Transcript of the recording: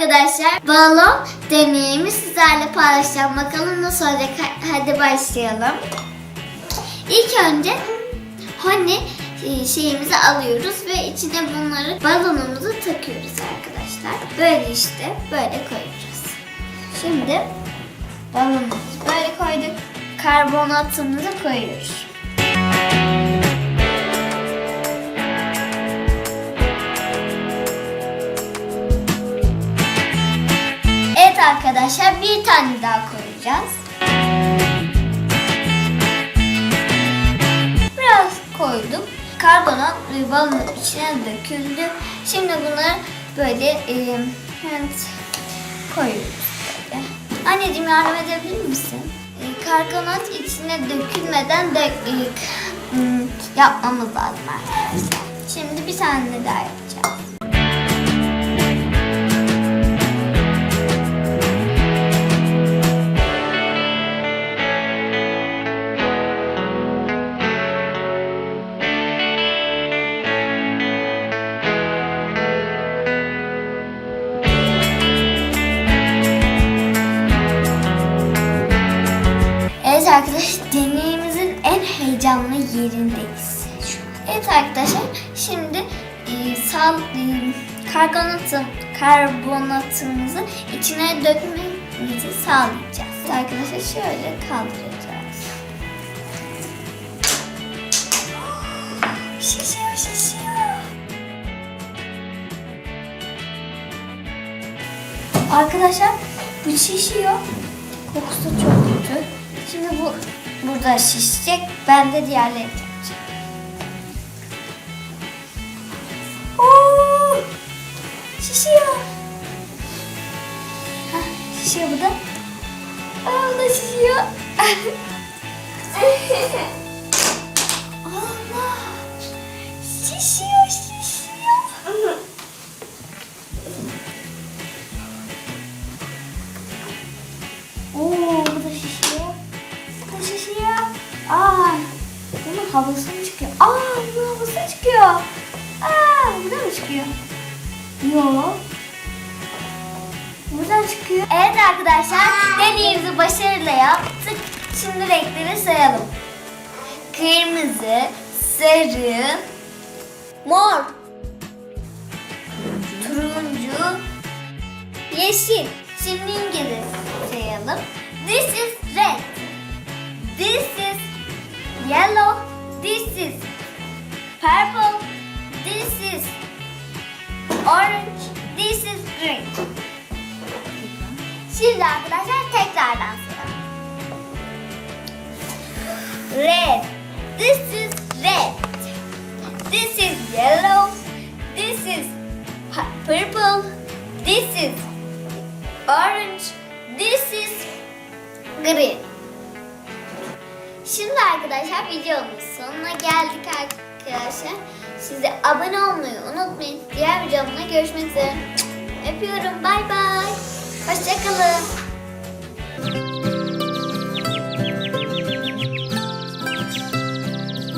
arkadaşlar balon deneyimi sizlerle paylaşacağım. Bakalım nasıl olacak. Ha- Hadi başlayalım. İlk önce hani e, şeyimizi alıyoruz ve içine bunları balonumuzu takıyoruz arkadaşlar. Böyle işte böyle koyuyoruz. Şimdi balonumuzu böyle koyduk. Karbonatımızı koyuyoruz. Arkadaşlar bir tane daha koyacağız. Biraz koydum. Karbonat ve balonun içine döküldü. Şimdi bunları böyle e, evet, koyuyoruz. Anneciğim yardım edebilir misin? E, karbonat içine dökülmeden dök, e, hmm, yapmamız lazım arkadaşlar. Şimdi bir tane daha yapacağız. Arkadaşlar deneyimizin en heyecanlı yerindeyiz. Evet arkadaşlar şimdi e, sal, e, karbonatı, karbonatımızı içine dökmemizi sağlayacağız. Arkadaşlar şöyle kaldıracağız. Şişiyor şişiyor. Arkadaşlar bu şişiyor. Kokusu çok kötü. Burada şişecek. Ben de diğerlerini yapacağım. Oo! Şişiyor. Hah, şişiyor bu da. Aa, bu da şişiyor. Allah! Şişiyor. Havası mı çıkıyor? Aa, bunun havası çıkıyor. Aa, bu da mı çıkıyor? Yok. Buradan çıkıyor. Evet arkadaşlar, deneyimizi başarıyla yaptık. Şimdi renkleri sayalım. Kırmızı, sarı, mor, turuncu, Yeşil. Şimdi İngiliz sayalım. This is red. This is yellow. This is purple. This is orange. This is green. Şimdi arkadaşlar tekrardan. Red. This is red. This is yellow. This is purple. This is orange. This is green. Şimdi arkadaşlar videomuz sonuna geldik arkadaşlar. Size abone olmayı unutmayın. Diğer videomda görüşmek üzere. Öpüyorum. Bay bay. Hoşçakalın.